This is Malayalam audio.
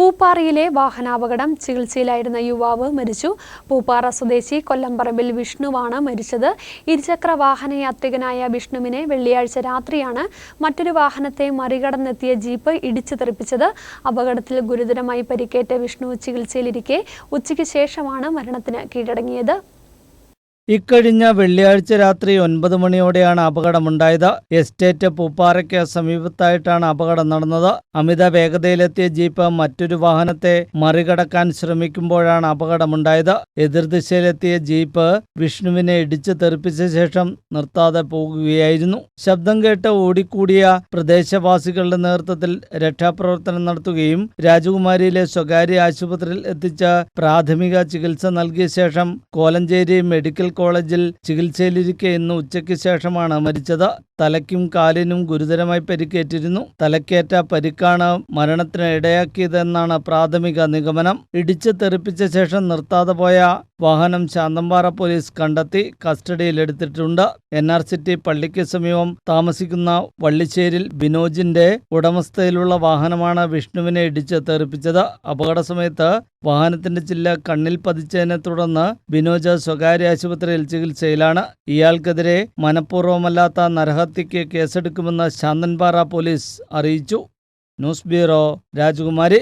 പൂപ്പാറയിലെ വാഹനാപകടം ചികിത്സയിലായിരുന്ന യുവാവ് മരിച്ചു. പൂപ്പാറ സ്വദേശി കൊല്ലംപറമ്പിൽ വിഷ്ണുവാണ് മരിച്ചത്. ഇരുചക്ര വാഹന യാത്രികനായ വിഷ്ണുവിനെ വെള്ളിയാഴ്ച രാത്രിയാണ് മറ്റൊരു വാഹനത്തെ മറികടന്നെത്തിയ ജീപ്പ് ഇടിച്ചു തെറിപ്പിച്ചത്. അപകടത്തിൽ ഗുരുതരമായി പരിക്കേറ്റ വിഷ്ണു ചികിത്സയിലിരിക്കെ ഉച്ചയ്ക്ക് ശേഷമാണ് മരണത്തിന് കീഴടങ്ങിയത്. ഇക്കഴിഞ്ഞ വെള്ളിയാഴ്ച രാത്രി ഒൻപത് മണിയോടെയാണ് അപകടമുണ്ടായത്. എസ്റ്റേറ്റ് പൂപ്പാറയ്ക്ക് സമീപത്തായിട്ടാണ് അപകടം നടന്നത്. അമിത വേഗതയിലെത്തിയ ജീപ്പ് മറ്റൊരു വാഹനത്തെ മറികടക്കാൻ ശ്രമിക്കുമ്പോഴാണ് അപകടമുണ്ടായത്. എതിർദിശയിലെത്തിയ ജീപ്പ് വിഷ്ണുവിനെ ഇടിച്ചു തെറിപ്പിച്ച ശേഷം നിർത്താതെ പോകുകയായിരുന്നു. ശബ്ദം കേട്ട് ഓടിക്കൂടിയ പ്രദേശവാസികളുടെ നേതൃത്വത്തിൽ രക്ഷാപ്രവർത്തനം നടത്തുകയും രാജകുമാരിയിലെ സ്വകാര്യ ആശുപത്രിയിൽ എത്തിച്ച പ്രാഥമിക ചികിത്സ നൽകിയ ശേഷം കോലഞ്ചേരി മെഡിക്കൽ കോളേജിൽ ചികിത്സയിലിരിക്കെ ഇന്ന് ഉച്ചയ്ക്ക് ശേഷമാണ് മരിച്ചത്. തലയ്ക്കും കാലിനും ഗുരുതരമായി പരിക്കേറ്റിരുന്നു. തലക്കേറ്റ പരിക്കാണ് മരണത്തിന് ഇടയാക്കിയതെന്നാണ് പ്രാഥമിക നിഗമനം. ഇടിച്ച് തെറിപ്പിച്ച ശേഷം നിർത്താതെ പോയ വാഹനം ശാന്തമ്പാറ പോലീസ് കണ്ടെത്തി കസ്റ്റഡിയിലെടുത്തിട്ടുണ്ട്. എൻ ആർ സിറ്റി പള്ളിക്ക് സമീപം താമസിക്കുന്ന വള്ളിശ്ശേരിൽ ബിനോജിന്റെ ഉടമസ്ഥയിലുള്ള വാഹനമാണ് വിഷ്ണുവിനെ ഇടിച്ച് തെറിപ്പിച്ചത്. അപകട സമയത്ത് വാഹനത്തിന്റെ ചില്ല കണ്ണിൽ പതിച്ചതിനെ തുടർന്ന് ബിനോജ് സ്വകാര്യ ആശുപത്രിയിൽ ചികിത്സയിലാണ്. ഇയാൾക്കെതിരെ മനഃപൂർവമല്ലാത്ത നരഹത്യയ്ക്ക് കേസെടുക്കുമെന്ന് ശാന്തൻപാറ പോലീസ് അറിയിച്ചു. News bureau Rajakumari.